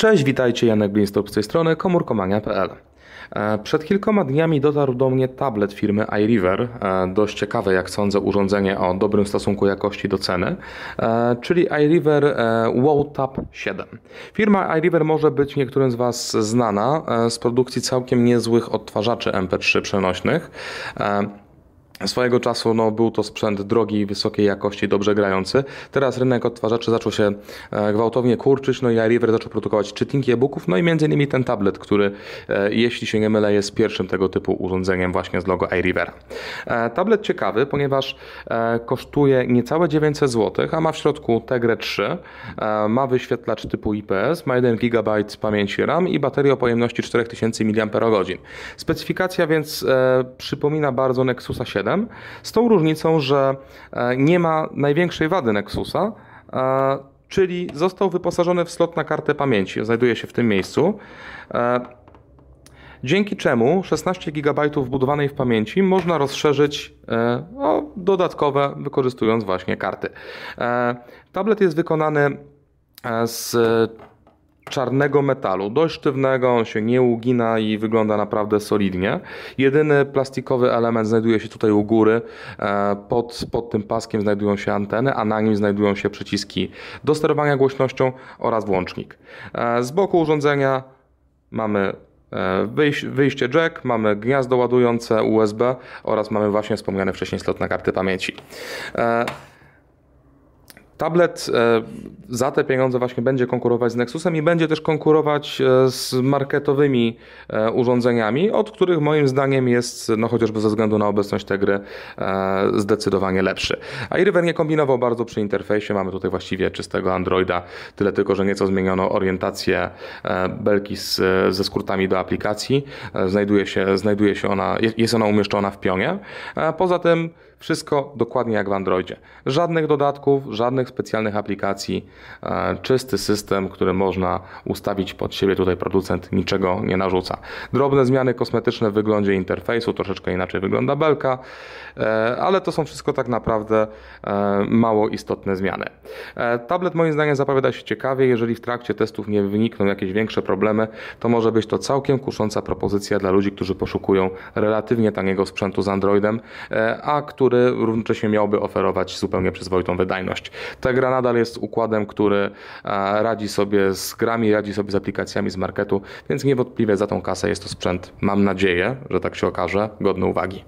Cześć, witajcie, Janek Blinstop z tej strony komórkomania.pl. E, Przed kilkoma dniami dotarł do mnie tablet firmy iRiver, e, dość ciekawe jak sądzę urządzenie o dobrym stosunku jakości do ceny, e, czyli iRiver WowTab 7. Firma iRiver może być niektórym z Was znana z produkcji całkiem niezłych odtwarzaczy MP3 przenośnych. Swojego czasu no, był to sprzęt drogi, wysokiej jakości, dobrze grający. Teraz rynek odtwarzaczy zaczął się e, gwałtownie kurczyć, no i iRiver zaczął produkować czytniki e-booków, no i między innymi ten tablet, który, e, jeśli się nie mylę, jest pierwszym tego typu urządzeniem właśnie z logo iRivera. E, tablet ciekawy, ponieważ kosztuje niecałe 900 zł, a ma w środku Tegrę 3, e, ma wyświetlacz typu IPS, ma 1 GB pamięci RAM i baterię o pojemności 4000 mAh. Specyfikacja więc przypomina bardzo Nexusa 7, z tą różnicą, że e, nie ma największej wady Nexusa, e, czyli został wyposażony w slot na kartę pamięci. Znajduje się w tym miejscu. E, Dzięki czemu 16 GB wbudowanej w pamięci można rozszerzyć o dodatkowe, wykorzystując właśnie karty. Tablet jest wykonany z czarnego metalu, dość sztywnego, on się nie ugina i wygląda naprawdę solidnie. Jedyny plastikowy element znajduje się tutaj u góry. E, Pod, pod tym paskiem znajdują się anteny, a na nim znajdują się przyciski do sterowania głośnością oraz włącznik. E, Z boku urządzenia mamy e, wyjś- wyjście jack, mamy gniazdo ładujące USB oraz mamy właśnie wspomniany wcześniej slot na karty pamięci. Tablet e, za te pieniądze właśnie będzie konkurować z Nexusem i będzie też konkurować e, z marketowymi e, urządzeniami, od których moim zdaniem jest, no chociażby ze względu na obecność tej gry, zdecydowanie lepszy. A iRiver nie kombinował bardzo przy interfejsie, mamy tutaj właściwie czystego Androida, tyle tylko, że nieco zmieniono orientację belki z, ze skrótami do aplikacji. Znajduje się, znajduje się ona, jest- ona umieszczona w pionie. Poza tym wszystko dokładnie jak w Androidzie. Żadnych dodatków, żadnych specjalnych aplikacji, e, czysty system, który można ustawić pod siebie. Tutaj producent niczego nie narzuca. Drobne zmiany kosmetyczne w wyglądzie interfejsu, troszeczkę inaczej wygląda belka, e, ale to są wszystko tak naprawdę e, mało istotne zmiany. Tablet moim zdaniem zapowiada się ciekawie. Jeżeli w trakcie testów nie wynikną jakieś większe problemy, to może być to całkiem kusząca propozycja dla ludzi, którzy poszukują relatywnie taniego sprzętu z Androidem, a który równocześnie miałby oferować zupełnie przyzwoitą wydajność. Ta gra nadal jest układem, który e, radzi sobie z grami, radzi sobie z aplikacjami z marketu, więc niewątpliwie za tą kasę jest to sprzęt, mam nadzieję, że tak się okaże, godny uwagi.